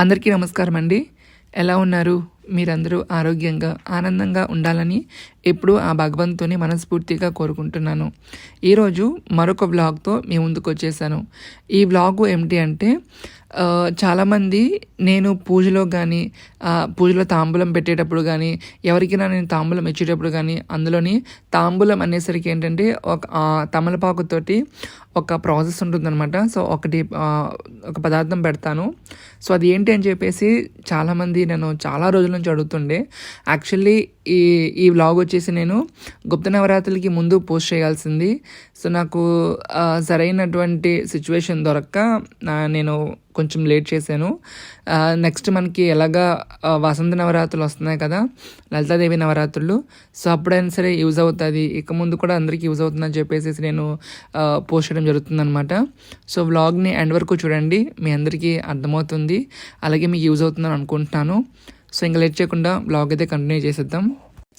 అందరికీ నమస్కారం అండి ఎలా ఉన్నారు? మీరందరూ ఆరోగ్యంగా ఆనందంగా ఉండాలని ఎప్పుడూ ఆ భగవంతుని మనస్ఫూర్తిగా కోరుకుంటున్నాను. ఈరోజు మరొక వ్లాగ్తో మీ ముందుకు వచ్చేసాను ఈ వ్లాగు ఏమిటి అంటే చాలామంది నేను పూజలో కానీ పూజలో తాంబూలం పెట్టేటప్పుడు కానీ ఎవరికైనా నేను తాంబూలం ఇచ్చేటప్పుడు కానీ అందులోని తాంబూలం అనేసరికి ఏంటంటే ఒక తమలపాకుతోటి ఒక ప్రాసెస్ ఉంటుందన్నమాట. సో ఒకటి ఒక పదార్థం పెడతాను. సో అది ఏంటి అని చెప్పేసి చాలామంది నేను చాలా రోజుల నుంచి అడుగుతుండే. యాక్చువల్లీ ఈ ఈ వ్లాగ్ వచ్చేసి నేను గుప్త నవరాత్రులకి ముందు పోస్ట్ చేయాల్సింది. సో నాకు సరైనటువంటి సిచ్యువేషన్ దొరక్క నేను కొంచెం లేట్ చేశాను. నెక్స్ట్ మనకి ఎలాగా వసంత నవరాత్రులు వస్తున్నాయి కదా లలితాదేవి నవరాత్రులు. సో అప్పుడైనా సరే యూజ్ అవుతుంది. ఇక ముందు కూడా అందరికీ యూజ్ అవుతుందని చెప్పేసి నేను పోస్ట్ చేయడం జరుగుతుందనమాట సో వ్లాగ్ని ఎండ్ వరకు చూడండి. మీ అందరికీ అర్థమవుతుంది. అలాగే మీకు యూజ్ అవుతుందని అనుకుంటున్నాను. సో ఇంకా లేట్ చేయకుండా బ్లాగ్ అయితే కంటిన్యూ చేసేద్దాం.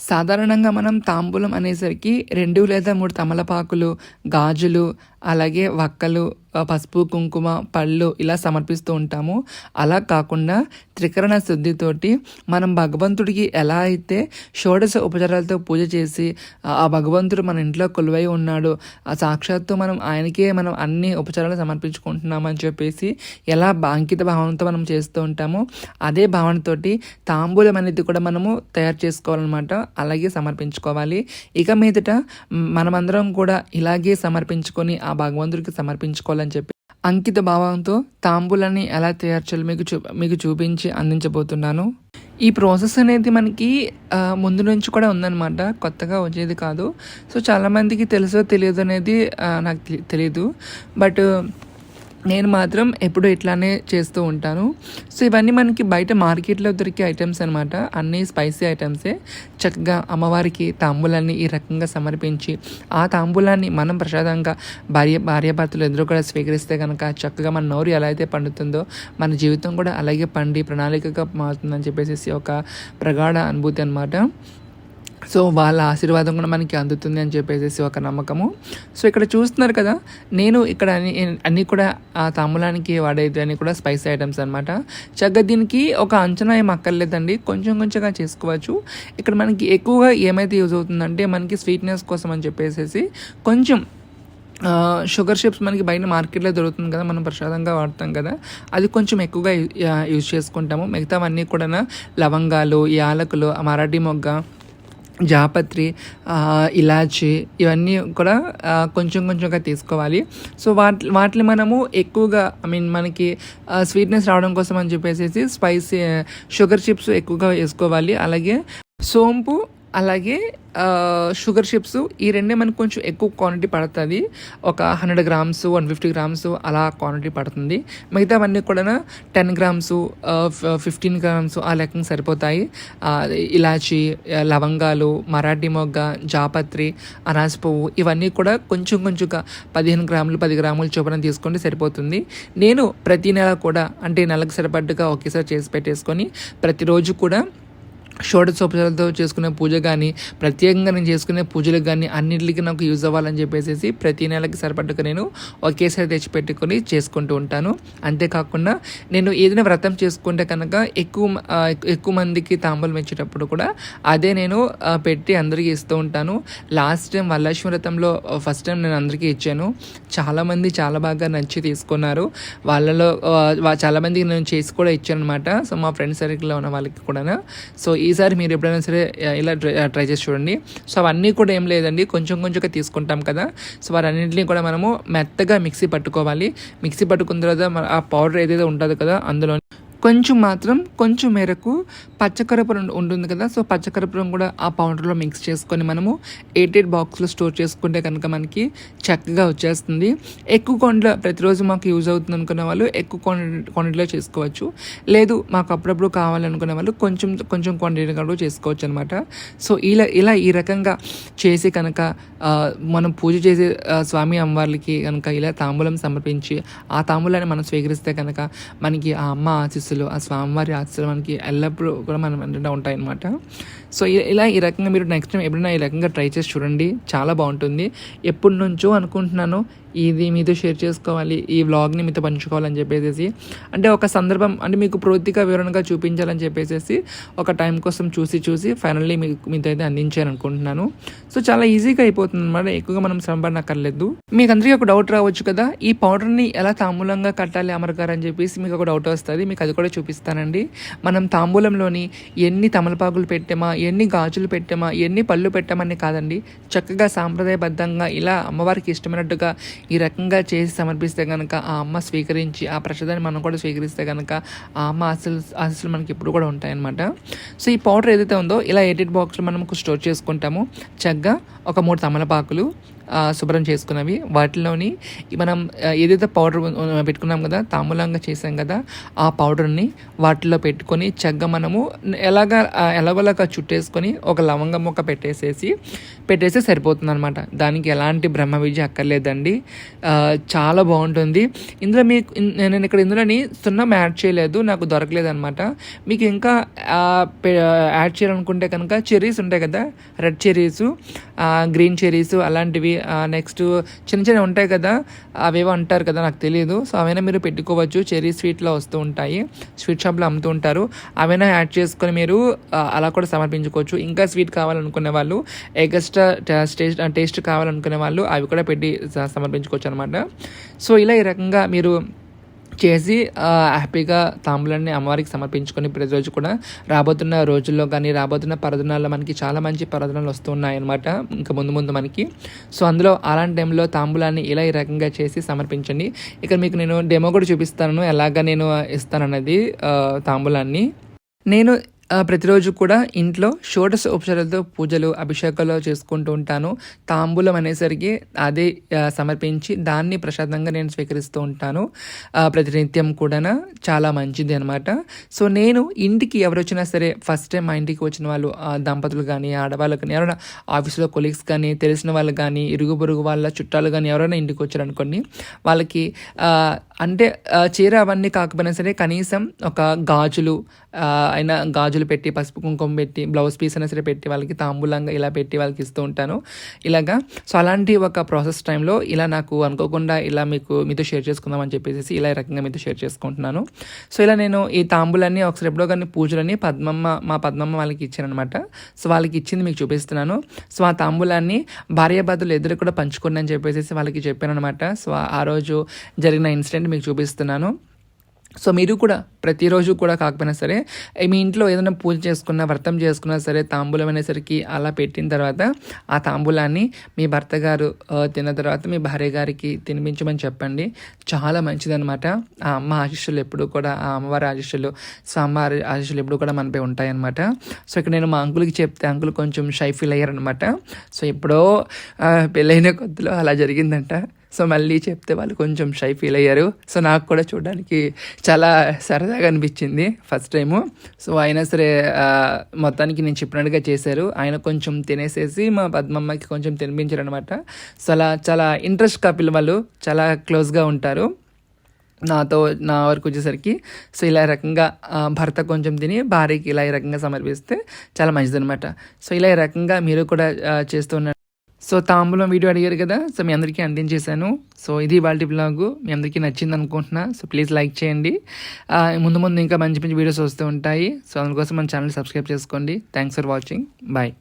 సాధారణంగా మనం తాంబూలం అనేసరికి రెండు లేదా మూడు తమలపాకులు గాజులు అలాగే వక్కలు పసుపు కుంకుమ పళ్ళు ఇలా సమర్పిస్తూ ఉంటాము. అలా కాకుండా త్రికరణ శుద్ధితోటి మనం భగవంతుడికి ఎలా అయితే షోడశ ఉపచారాలతో పూజ చేసి ఆ భగవంతుడు మన ఇంట్లో కొలువై ఉన్నాడు ఆ సాక్షాత్తు మనం ఆయనకే మనం అన్ని ఉపచారాలు సమర్పించుకుంటున్నామని చెప్పేసి ఎలా అంకిత భావంతో మనం చేస్తూ ఉంటామో అదే భావనతోటి తాంబూలం అనేది కూడా మనము తయారు చేసుకోవాలన్నమాట అలాగే సమర్పించుకోవాలి. ఇక మీదట మనమందరం కూడా ఇలాగే సమర్పించుకొని ఆ ఆ భగవంతుడికి సమర్పించుకోవాలని చెప్పి అంకిత భావంతో తాంబూలాన్ని ఎలా తయారు చేయాలో మీకు చూ మీకు చూపించి అందించబోతున్నాను. ఈ ప్రాసెస్ అనేది మనకి ముందు నుంచి కూడా ఉందన్నమాట. కొత్తగా వచ్చేది కాదు. సో చాలామందికి తెలుసో తెలియదు అనేది నాకు తెలి- తెలియదు బట్ నేను మాత్రం ఎప్పుడూ ఇట్లానే చేస్తూ ఉంటాను. సో ఇవన్నీ మనకి బయట మార్కెట్లో దొరికే ఐటమ్స్ అనమాట అన్నీ స్పైసీ ఐటమ్సే. చక్కగా అమ్మవారికి తాంబూలాన్ని ఈ రకంగా సమర్పించి ఆ తాంబూలాన్ని మనం ప్రసాదంగా భార్య భార్యాభర్తలు ఎదురు కూడా స్వీకరిస్తే కనుక చక్కగా మన నోరు ఎలా అయితే పండుతుందో మన జీవితం కూడా అలాగే పండి ప్రణాళికగా మారుతుందని చెప్పేసి ఒక ప్రగాఢ అనుభూతి అనమాట సో వాళ్ళ ఆశీర్వాదం కూడా మనకి అందుతుంది అని చెప్పేసి ఒక నమ్మకము. సో ఇక్కడ చూస్తున్నారు కదా నేను ఇక్కడ అన్ని అన్నీ కూడా ఆ తాంబూలానికి వాడేది అని కూడా స్పైసీ ఐటమ్స్ అనమాట చక్కగా దీనికి ఒక అంచనా ఏం అక్కర్లేదండి కొంచెం కొంచెంగా చేసుకోవచ్చు. ఇక్కడ మనకి ఎక్కువగా ఏమైతే యూజ్ అవుతుందంటే మనకి స్వీట్నెస్ కోసం అని చెప్పేసి కొంచెం షుగర్ షిప్స్ మనకి బయట మార్కెట్లో దొరుకుతుంది కదా మనం ప్రసాదంగా వాడతాం కదా అది కొంచెం ఎక్కువగా యూజ్ చేసుకుంటాము. మిగతావన్నీ కూడా లవంగాలు యాలకులు మరాఠీ మొగ్గ జాపత్రి ఇలాచి ఇవన్నీ కూడా కొంచెం కొంచెంగా తీసుకోవాలి. సో వాటి వాటిని మనము ఎక్కువగా ఐ మీన్ మనకి స్వీట్నెస్ రావడం కోసం అని చెప్పేసి స్పైసీ షుగర్ చిప్స్ ఎక్కువగా వేసుకోవాలి. అలాగే సోంపు అలాగే షుగర్ చిప్స్ ఈ రెండే మనకు కొంచెం ఎక్కువ క్వాంటిటీ పడుతుంది. ఒక hundred grams one fifty grams అలా క్వాంటిటీ పడుతుంది. మిగతావన్నీ కూడా టెన్ గ్రామ్స్ ఫిఫ్టీన్ గ్రామ్స్ ఆ లెక్కన సరిపోతాయి. ఇలాచి లవంగాలు మరాఠీ మొగ్గ జాపత్రి అనాస పువ్వు ఇవన్నీ కూడా కొంచెం కొంచెంగా పదిహేను గ్రాములు పది గ్రాములు చొప్పున తీసుకుంటే సరిపోతుంది. నేను ప్రతి నెల కూడా అంటే నెలకు సరిపడ్డగా ఒకేసారి చేసి పెట్టేసుకొని ప్రతిరోజు కూడా షోడశోపచారాలతో చేసుకునే పూజ కానీ ప్రత్యేకంగా నేను చేసుకునే పూజలకు కానీ అన్నింటికి నాకు యూజ్ అవ్వాలని చెప్పేసి ప్రతి నెలకి సరిపడక నేను ఒకేసారి తెచ్చిపెట్టుకొని చేసుకుంటూ ఉంటాను. అంతేకాకుండా నేను ఏదైనా వ్రతం చేసుకుంటే కనుక ఎక్కువ ఎక్కువ మందికి తాంబూలం ఇచ్చేటప్పుడు కూడా అదే నేను పెట్టి అందరికీ ఇస్తూ ఉంటాను. లాస్ట్ టైం వరలక్ష్మి వ్రతంలో ఫస్ట్ టైం నేను అందరికీ ఇచ్చాను. చాలామంది చాలా బాగా నచ్చి తీసుకున్నారు. వాళ్ళలో చాలామందికి నేను చేసి కూడా ఇచ్చాను అనమాట సో మా ఫ్రెండ్ సర్కిల్లో ఉన్న వాళ్ళకి కూడా సో ఈ ఈసారి మీరు ఎప్పుడైనా సరే ఇలా ట్రై చేసి చూడండి. సో అవన్నీ కూడా ఏం లేదండి. కొంచెం కొంచెంగా తీసుకుంటాం కదా. సో వారన్నింటినీ కూడా మనము మెత్తగా మిక్సీ పట్టుకోవాలి. మిక్సీ పట్టుకున్న తర్వాత ఆ పౌడర్ ఏదైతే ఉంటుందో కదా అందులో కొంచెం మాత్రం కొంచెం మేరకు పచ్చకరపురం ఉంటుంది కదా సో పచ్చకరపురం కూడా ఆ పౌడర్లో మిక్స్ చేసుకొని మనము ఎయిట్ ఎయిట్ బాక్స్లో స్టోర్ చేసుకుంటే కనుక మనకి చక్కగా వచ్చేస్తుంది. ఎక్కువ కొండలో ప్రతిరోజు మాకు యూజ్ అవుతుంది అనుకున్న వాళ్ళు ఎక్కువ కొండ క్వాంటిటీలో చేసుకోవచ్చు. లేదు మాకు అప్పుడప్పుడు కావాలనుకునే వాళ్ళు కొంచెం కొంచెం క్వాంటిటీ కూడా చేసుకోవచ్చు అనమాట సో ఇలా ఇలా ఈ రకంగా చేసి కనుక మనం పూజ చేసే స్వామి అమ్మవార్లకి కనుక ఇలా తాంబూలం సమర్పించి ఆ తాంబూలాన్ని మనం స్వీకరిస్తే కనుక మనకి ఆ అమ్మ ఆశలు ఆ స్వామివారి ఆశలు మనకి ఎల్లప్పుడూ కూడా మనం వెంటనే ఉంటాయన్నమాట. సో ఇలా ఈ రకంగా మీరు నెక్స్ట్ టైం ఎప్పుడైనా ఈ రకంగా ట్రై చేసి చూడండి. చాలా బాగుంటుంది. ఎప్పటి నుంచో అనుకుంటున్నాను ఇది మీతో షేర్ చేసుకోవాలి ఈ వ్లాగ్ని మీతో పంచుకోవాలని చెప్పేసి అంటే ఒక సందర్భం అంటే మీకు పూర్తిగా వివరణగా చూపించాలని చెప్పేసి ఒక టైం కోసం చూసి చూసి ఫైనల్లీ మీకు మీతో అయితే అందించాను అనుకుంటున్నాను. సో చాలా ఈజీగా అయిపోతుంది అనమాట ఎక్కువగా మనం శ్రమ పడనక్కర్లేదు మీకు అందరికీ ఒక డౌట్ రావచ్చు కదా ఈ పౌడర్ని ఎలా తాంబూలంగా కట్టాలి అమరగారు అని చెప్పేసి మీకు ఒక డౌట్ వస్తుంది మీకు అది కూడా చూపిస్తానండి. మనం తాంబూలంలోని ఎన్ని తమలపాకులు పెట్టామా ఎన్ని గాజులు పెట్టామా ఎన్ని పళ్ళు పెట్టామని కాదండి చక్కగా సాంప్రదాయబద్ధంగా ఇలా అమ్మవారికి ఇష్టమైనట్టుగా ఈ రకంగా చేసి సమర్పిస్తే కనుక ఆ అమ్మ స్వీకరించి ఆ ప్రసాదాన్ని మనం కూడా స్వీకరిస్తే కనుక ఆ అమ్మ ఆశలు ఆశలు మనకి ఎప్పుడు కూడా ఉంటాయన్నమాట. సో ఈ పౌడర్ ఏదైతే ఉందో ఇలా ఎడిట్ బాక్స్లో మనం స్టోర్ చేసుకుంటాము. చక్కగా ఒక మూడు తమలపాకులు శుభ్రం చేసుకున్నవి. వాటిలోని మనం ఏదైతే పౌడర్ పెట్టుకున్నాం కదా తాంబూలంగా చేసాం కదా ఆ పౌడర్ని వాటిలో పెట్టుకొని చక్కగా మనము ఎలాగా ఎలాగోలాగా చుట్టేసుకొని ఒక లవంగం మొక్క పెట్టేసేసి పెట్టేస్తే సరిపోతుంది అనమాట దానికి ఎలాంటి బ్రహ్మ విద్య అక్కర్లేదండి. చాలా బాగుంటుంది. ఇందులో మీకు నేను ఇక్కడ ఇందులోని సున్నం యాడ్ చేయలేదు నాకు దొరకలేదనమాట మీకు ఇంకా యాడ్ చేయాలనుకుంటే కనుక చెర్రీస్ ఉంటాయి కదా రెడ్ చెర్రీస్ గ్రీన్ చెర్రీస్ అలాంటివి నెక్స్ట్ చిన్న చిన్న ఉంటాయి కదా అవేవో అంటారు కదా నాకు తెలియదు సో అవైనా మీరు పెట్టుకోవచ్చు. చెర్రీ స్వీట్లో వస్తూ ఉంటాయి. స్వీట్ షాప్లో అమ్ముతూ ఉంటారు. అవైనా యాడ్ చేసుకొని మీరు అలా కూడా సమర్పించుకోవచ్చు. ఇంకా స్వీట్ కావాలనుకునే వాళ్ళు ఎగస్ట్రా టేస్ట్ టేస్ట్ కావాలనుకునే వాళ్ళు అవి కూడా పెట్టి సమర్పించుకోవచ్చు అనమాట సో ఇలా ఈ రకంగా మీరు చేసి హ్యాపీగా తాంబూలాన్ని అమ్మవారికి సమర్పించుకొని ప్రతిరోజు కూడా రాబోతున్న రోజుల్లో కానీ రాబోతున్న పరదనాల్లో మనకి చాలా మంచి పరదనాలు వస్తున్నాయి అనమాట ఇంకా ముందు ముందు మనకి. సో అందులో అలాంటి టైంలో తాంబూలాన్ని ఇలా ఈ రకంగా చేసి సమర్పించండి. ఇక్కడ మీకు నేను డెమో కూడా చూపిస్తాను. ఎలాగ నేను ఇస్తానన్నది తాంబూలాన్ని. నేను ప్రతిరోజు కూడా ఇంట్లో షోడశ ఉపచారాలతో పూజలు అభిషేకాలు చేసుకుంటూ ఉంటాను. తాంబూలం అనేసరికి అదే సమర్పించి దాన్ని ప్రసాదంగా నేను స్వీకరిస్తూ ఉంటాను. ప్రతినిత్యం కూడా చాలా మంచిది అనమాట సో నేను ఇంటికి ఎవరు వచ్చినా సరే ఫస్ట్ టైం మా ఇంటికి వచ్చిన వాళ్ళు దంపతులు కానీ ఆడవాళ్ళు కానీ ఎవరైనా ఆఫీస్లో కొలీగ్స్ కానీ తెలిసిన వాళ్ళు కానీ ఇరుగు పొరుగు వాళ్ళ చుట్టాలు కానీ ఎవరైనా ఇంటికి వచ్చారనుకోండి వాళ్ళకి అంటే చీర అవన్నీ కాకపోయినా సరే కనీసం ఒక గాజులు అయినా గాజులు పెట్టి పసుపు కుంకుమ పెట్టి బ్లౌజ్ పీస్ అయినా సరే పెట్టి వాళ్ళకి తాంబూలంగా ఇలా పెట్టి వాళ్ళకి ఇస్తూ ఉంటాను. ఇలాగా సో అలాంటి ఒక ప్రాసెస్ టైంలో ఇలా నాకు అనుకోకుండా ఇలా మీకు మీతో షేర్ చేసుకుందాం అని చెప్పేసి ఇలా ఈ రకంగా మీతో షేర్ చేసుకుంటున్నాను. సో ఇలా నేను ఈ తాంబూలన్నీ ఒకసారి ఎప్పుడో కానీ పూజలని పద్మమ్మ మా పద్మమ్మ వాళ్ళకి ఇచ్చానమాట సో వాళ్ళకి ఇచ్చింది మీకు చూపిస్తున్నాను. సో ఆ తాంబూలాన్ని భార్యాభర్తలు ఎదురు కూడా పంచుకోండి అని చెప్పేసి వాళ్ళకి చెప్పాను అనమాట సో ఆ రోజు జరిగిన ఇన్సిడెంట్ మీకు చూపిస్తున్నాను. సో మీరు కూడా ప్రతిరోజు కూడా కాకపోయినా సరే మీ ఇంట్లో ఏదైనా పూజ చేసుకున్నా వ్రతం చేసుకున్నా సరే తాంబూలం అనేసరికి అలా పెట్టిన తర్వాత ఆ తాంబూలాన్ని మీ భర్త గారు తిన్న తర్వాత మీ భార్య గారికి తినిపించమని చెప్పండి. చాలా మంచిదన్నమాట. ఆ అమ్మ ఆశిష్యులు ఎప్పుడు కూడా ఆ అమ్మవారి ఆశిష్యులు స్వామివారి ఆశిష్యులు ఎప్పుడు కూడా మనపై ఉంటాయన్నమాట. సో ఇక్కడ నేను మా అంకుల్కి చెప్తే అంకుల్ కొంచెం షై ఫీల్ అయ్యారనమాట సో ఎప్పుడో పెళ్ళైన కొద్దిలో అలా జరిగిందంట. సో మళ్ళీ చెప్తే వాళ్ళు కొంచెం షై ఫీల్ అయ్యారు. సో నాకు కూడా చూడడానికి చాలా సరదాగా అనిపించింది ఫస్ట్ టైము. సో అయినా సరే మొత్తానికి నేను చెప్పినట్టుగా చేశారు. ఆయన కొంచెం తినేసేసి మా పద్మమ్మకి కొంచెం తినిపించారు అనమాట సో అలా చాలా ఇంట్రెస్ట్ కపిల్ వాళ్ళు చాలా క్లోజ్గా ఉంటారు. నాతో నా వరకు వచ్చేసరికి. సో ఇలా ఈ రకంగా భర్త కొంచెం తిని భార్యకి ఇలా ఈ రకంగా సమర్పిస్తే చాలా మంచిదన్నమాట. సో ఇలా ఈ రకంగా మీరు కూడా చేస్తున్నారు చేస్తూ సో తాంబూలం వీడియో అడిగారు కదా సో మీ అందరికీ అందించేశాను. సో ఇది వాళ్ళ బ్లాగ్ మీ అందరికీ నచ్చింది అనుకుంటున్నా సో ప్లీజ్ లైక్ చేయండి. ముందు ముందు ఇంకా మంచి మంచి వీడియోస్ వస్తూ ఉంటాయి. సో అందుకోసం మన ఛానల్ సబ్స్క్రైబ్ చేసుకోండి. Thanks for watching bye